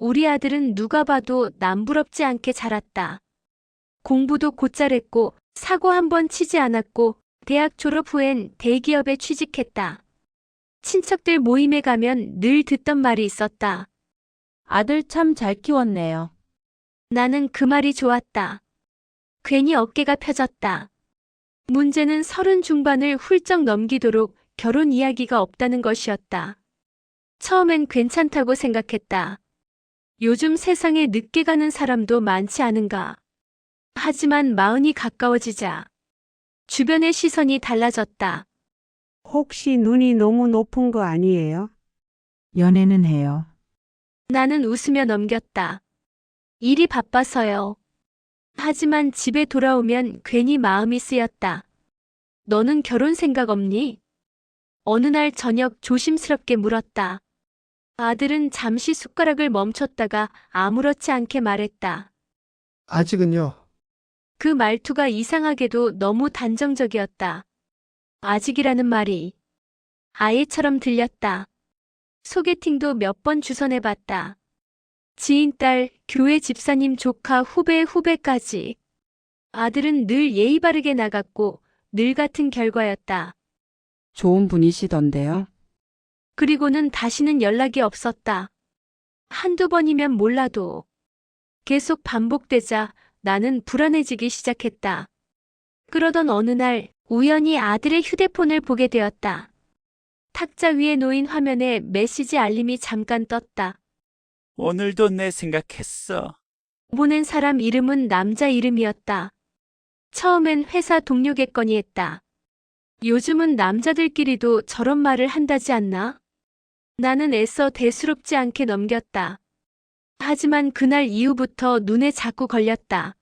우리 아들은 누가 봐도 남부럽지 않게 자랐다. 공부도 곧잘 했고 사고 한 번 치지 않았고 대학 졸업 후엔 대기업에 취직했다. 친척들 모임에 가면 늘 듣던 말이 있었다. 아들 참 잘 키웠네요. 나는 그 말이 좋았다. 괜히 어깨가 펴졌다. 문제는 서른 중반을 훌쩍 넘기도록 결혼 이야기가 없다는 것이었다. 처음엔 괜찮다고 생각했다. 요즘 세상에 늦게 가는 사람도 많지 않은가. 하지만 마흔이 가까워지자 주변의 시선이 달라졌다. 혹시 눈이 너무 높은 거 아니에요? 연애는 해요. 나는 웃으며 넘겼다. 일이 바빠서요. 하지만 집에 돌아오면 괜히 마음이 쓰였다. 너는 결혼 생각 없니? 어느 날 저녁 조심스럽게 물었다. 아들은 잠시 숟가락을 멈췄다가 아무렇지 않게 말했다. 아직은요. 그 말투가 이상하게도 너무 단정적이었다. 아직이라는 말이 아이처럼 들렸다. 소개팅도 몇 번 주선해봤다. 지인 딸, 교회 집사님 조카 후배 후배까지. 아들은 늘 예의 바르게 나갔고 늘 같은 결과였다. 좋은 분이시던데요. 그리고는 다시는 연락이 없었다. 한두 번이면 몰라도 계속 반복되자 나는 불안해지기 시작했다. 그러던 어느 날 우연히 아들의 휴대폰을 보게 되었다. 탁자 위에 놓인 화면에 메시지 알림이 잠깐 떴다. 오늘도 내 생각했어. 보낸 사람 이름은 남자 이름이었다. 처음엔 회사 동료겠거니 했다. 요즘은 남자들끼리도 저런 말을 한다지 않나? 나는 애써 대수롭지 않게 넘겼다. 하지만 그날 이후부터 눈에 자꾸 걸렸다.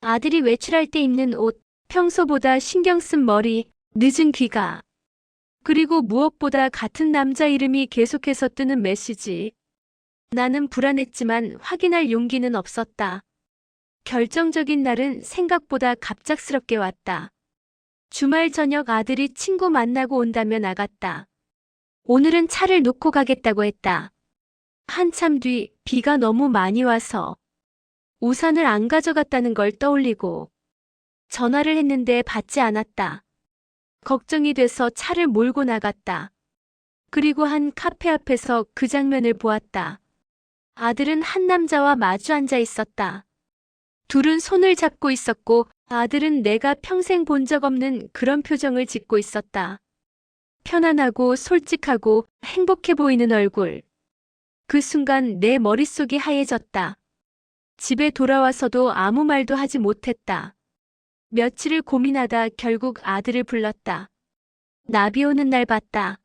아들이 외출할 때 입는 옷, 평소보다 신경 쓴 머리, 늦은 귀가. 그리고 무엇보다 같은 남자 이름이 계속해서 뜨는 메시지. 나는 불안했지만 확인할 용기는 없었다. 결정적인 날은 생각보다 갑작스럽게 왔다. 주말 저녁 아들이 친구 만나고 온다며 나갔다. 오늘은 차를 놓고 가겠다고 했다. 한참 뒤 비가 너무 많이 와서 우산을 안 가져갔다는 걸 떠올리고 전화를 했는데 받지 않았다. 걱정이 돼서 차를 몰고 나갔다. 그리고 한 카페 앞에서 그 장면을 보았다. 아들은 한 남자와 마주 앉아 있었다. 둘은 손을 잡고 있었고 아들은 내가 평생 본 적 없는 그런 표정을 짓고 있었다. 편안하고 솔직하고 행복해 보이는 얼굴. 그 순간 내 머릿속이 하얘졌다. 집에 돌아와서도 아무 말도 하지 못했다. 며칠을 고민하다 결국 아들을 불렀다. 나비 오는 날 봤다.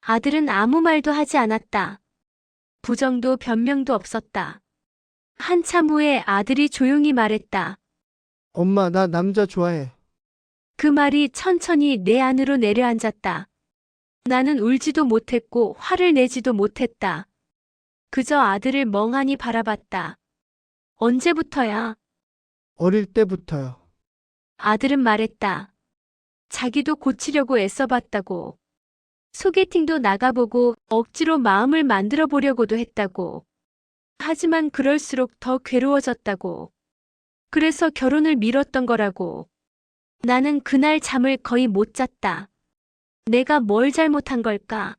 아들은 아무 말도 하지 않았다. 부정도 변명도 없었다. 한참 후에 아들이 조용히 말했다. 엄마, 나 남자 좋아해. 그 말이 천천히 내 안으로 내려앉았다. 나는 울지도 못했고 화를 내지도 못했다. 그저 아들을 멍하니 바라봤다. 언제부터야? 어릴 때부터요. 아들은 말했다. 자기도 고치려고 애써봤다고. 소개팅도 나가보고 억지로 마음을 만들어 보려고도 했다고. 하지만 그럴수록 더 괴로워졌다고. 그래서 결혼을 미뤘던 거라고. 나는 그날 잠을 거의 못 잤다. 내가 뭘 잘못한 걸까?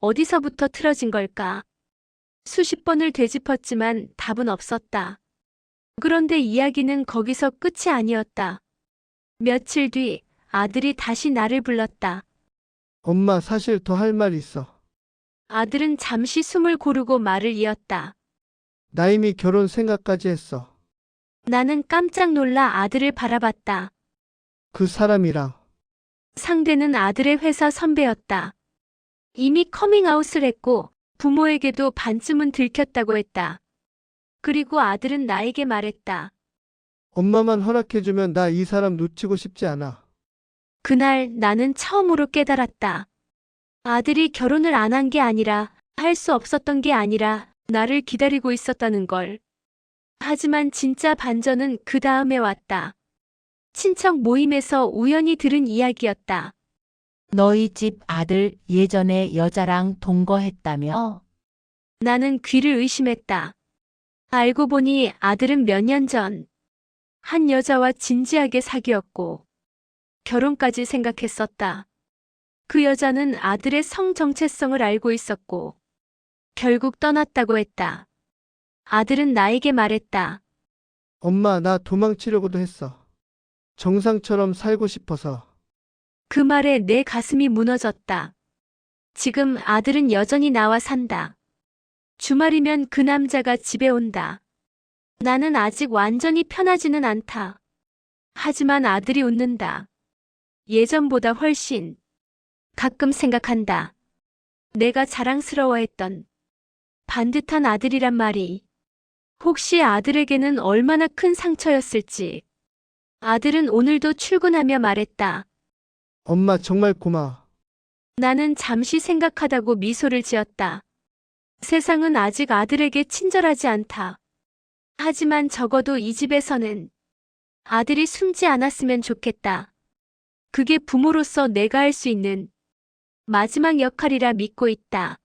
어디서부터 틀어진 걸까? 수십 번을 되짚었지만 답은 없었다. 그런데 이야기는 거기서 끝이 아니었다. 며칠 뒤 아들이 다시 나를 불렀다. 엄마, 사실 더 할 말 있어. 아들은 잠시 숨을 고르고 말을 이었다. 나 이미 결혼 생각까지 했어. 나는 깜짝 놀라 아들을 바라봤다. 그 사람이랑. 상대는 아들의 회사 선배였다. 이미 커밍아웃을 했고 부모에게도 반쯤은 들켰다고 했다. 그리고 아들은 나에게 말했다. 엄마만 허락해주면 나 이 사람 놓치고 싶지 않아. 그날 나는 처음으로 깨달았다. 아들이 결혼을 안 한 게 아니라 할 수 없었던 게 아니라 나를 기다리고 있었다는 걸. 하지만 진짜 반전은 그 다음에 왔다. 친척 모임에서 우연히 들은 이야기였다. 너희 집 아들 예전에 여자랑 동거했다며? 나는 귀를 의심했다. 알고 보니 아들은 몇 년 전, 한 여자와 진지하게 사귀었고, 결혼까지 생각했었다. 그 여자는 아들의 성 정체성을 알고 있었고, 결국 떠났다고 했다. 아들은 나에게 말했다. 엄마, 나 도망치려고도 했어. 정상처럼 살고 싶어서. 그 말에 내 가슴이 무너졌다. 지금 아들은 여전히 나와 산다. 주말이면 그 남자가 집에 온다. 나는 아직 완전히 편하지는 않다. 하지만 아들이 웃는다. 예전보다 훨씬. 가끔 생각한다. 내가 자랑스러워했던 반듯한 아들이란 말이 혹시 아들에게는 얼마나 큰 상처였을지. 아들은 오늘도 출근하며 말했다. 엄마, 정말 고마워. 나는 잠시 생각하다고 미소를 지었다. 세상은 아직 아들에게 친절하지 않다. 하지만 적어도 이 집에서는 아들이 숨지 않았으면 좋겠다. 그게 부모로서 내가 할 수 있는 마지막 역할이라 믿고 있다.